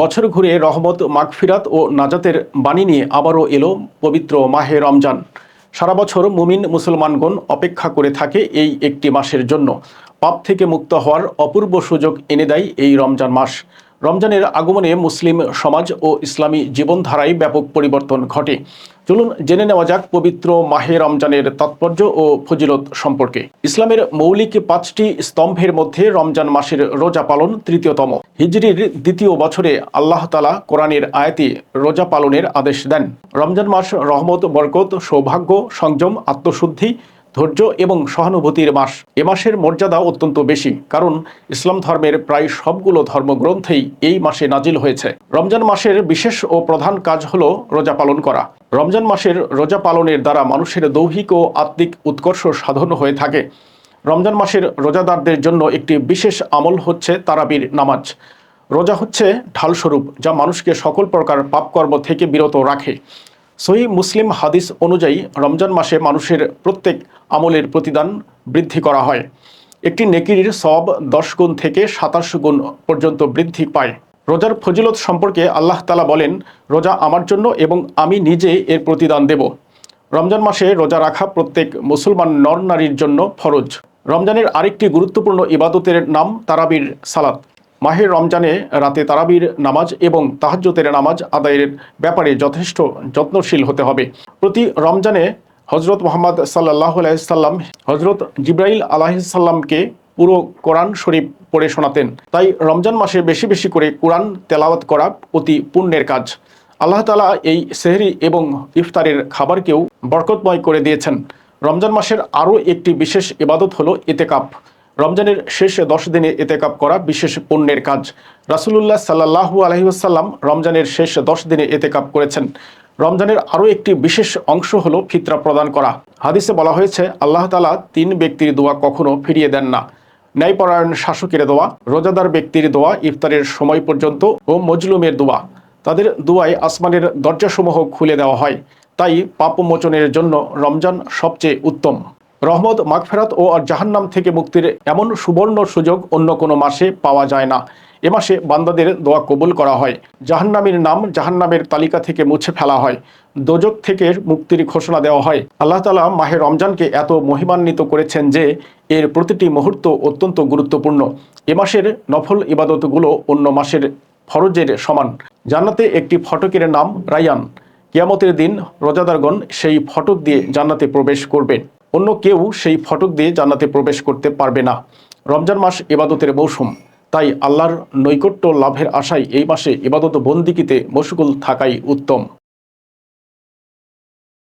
বছর ঘুরে রহমত, মাগফিরাত ও নাজাতের বাণী নিয়ে আবারও এলো পবিত্র মাহে রমজান। সারা বছর মুমিন মুসলমানগণ অপেক্ষা করে থাকে এই একটি মাসের জন্য। পাপ থেকে মুক্ত হওয়ার অপূর্ব সুযোগ এনে দেয় এই রমজান মাস। রমজানের আগমনে মুসলিম সমাজ ও ইসলামী জীবনধারায় ব্যাপক পরিবর্তন ঘটে। চলুন জেনে নেওয়া যাক পবিত্র মাহে রমজানের তাৎপর্য ও ফজিলত সম্পর্কে। ইসলামের মৌলিক পাঁচটি স্তম্ভের মধ্যে রমজান মাসের রোজা পালন তৃতীয়তম। হিজরির দ্বিতীয় বছরে আল্লাহ তালা কোরআনের আয়াতে রোজা পালনের আদেশ দেন। রমজান মাস রহমত, বরকত, সৌভাগ্য, সংযম, আত্মশুদ্ধি ধৈর্য এবং সহানুভূতির মাস। এ মাসের মর্যাদা অত্যন্ত বেশি, কারণ ইসলাম ধর্মের প্রায় সবগুলো ধর্মগ্রন্থেই এই মাসে নাজিল হয়েছে। রমজান মাসের বিশেষ ও প্রধান কাজ হল রোজা পালন করা। রমজান মাসের রোজা পালনের দ্বারা মানুষের দৈহিক ও আত্মিক উৎকর্ষ সাধন হয়ে থাকে। রমজান মাসের রোজাদারদের জন্য একটি বিশেষ আমল হচ্ছে তারাবির নামাজ। রোজা হচ্ছে ঢালস্বরূপ, যা মানুষকে সকল প্রকার পাপকর্ম থেকে বিরত রাখে। সহি মুসলিম হাদিস অনুযায়ী রমজান মাসে মানুষের প্রত্যেক আমলের প্রতিদান বৃদ্ধি করা হয়। একটি নেকির সব দশ গুণ থেকে সাতাশ গুণ পর্যন্ত বৃদ্ধি পায়। রোজার ফজিলত সম্পর্কে আল্লাহ তালা বলেন, রোজা আমার জন্য এবং আমি নিজে এর প্রতিদান দেব। রমজান মাসে রোজা রাখা প্রত্যেক মুসলমান নর নারীর জন্য ফরজ। রমজানের আরেকটি গুরুত্বপূর্ণ ইবাদতের নাম তারাবির সালাত। মাহের রমজানে রাতে তারাবির নামাজ এবং তাহাজ্জতের নামাজ আদায়ের ব্যাপারে যথেষ্ট যত্নশীল হতে হবে। প্রতি রমজানে হজরত মোহাম্মদ সাল্লাহ আলাইসাল্লাম হজরত জিব্রাইল আলাহিসাল্লামকে পুরো কোরআন শরীফ পড়ে শোনাতেন। তাই রমজান মাসে বেশি বেশি করে কোরআন তেলাওয়াত করা অতি পুণ্যের কাজ। আল্লাহ তালা এই সেহরি এবং ইফতারের খাবারকেও বরকতময় করে দিয়েছেন। রমজান মাসের আরও একটি বিশেষ ইবাদত হলো এতেকাপ রমজানের শেষ দশ দিনে এতেকাপ করা বিশেষ পণ্যের কাজ। রাসুলুল্লাহ সাল্লাহু আলহিউসাল্লাম রমজানের শেষ দশ দিনে এতেকাপ করেছেন। রমজানের আরও একটি বিশেষ অংশ হল ফিতরা প্রদান করা। হাদিসে বলা হয়েছে, আল্লাহ তালা তিন ব্যক্তির দোয়া কখনো ফিরিয়ে দেন না। ন্যায়পরায়ণ শাসকের দোয়া, রোজাদার ব্যক্তির দোয়া, ইফতারের সময় পর্যন্ত ও মজলুমের দোয়া। তাদের দোয়ায় আসমানের দরজাসমূহ খুলে দেওয়া হয়। তাই পাপমোচনের জন্য রমজান সবচেয়ে উত্তম। রহমত, মাগফেরাত ও আর জাহান্নাম থেকে মুক্তির এমন সুবর্ণ সুযোগ অন্য কোনো মাসে পাওয়া যায় না। এ মাসে বান্দাদের দোয়া কবুল করা হয়। জাহান্নামীর নাম জাহান্নামের তালিকা থেকে মুছে ফেলা হয়। দোজক থেকে মুক্তির ঘোষণা দেওয়া হয়। আল্লাহ তালা মাহে রমজানকে এত মহিমান্বিত করেছেন যে এর প্রতিটি মুহূর্ত অত্যন্ত গুরুত্বপূর্ণ। এ মাসের নফল ইবাদতগুলো অন্য মাসের ফরজের সমান। জান্নাতে একটি ফটকের নাম রায়ান। কিয়ামতের দিন রোজাদারগণ সেই ফটক দিয়ে জান্নাতে প্রবেশ করবেন অন্য কেউ সেই ফটক দিয়ে জান্নাতে প্রবেশ করতে পারবে না। রমজান মাস এবাদতের মৌসুম। তাই আল্লাহর নৈকট্য লাভের আশায় এই মাসে ইবাদত বন্দিকিতে মশগুল থাকাই উত্তম।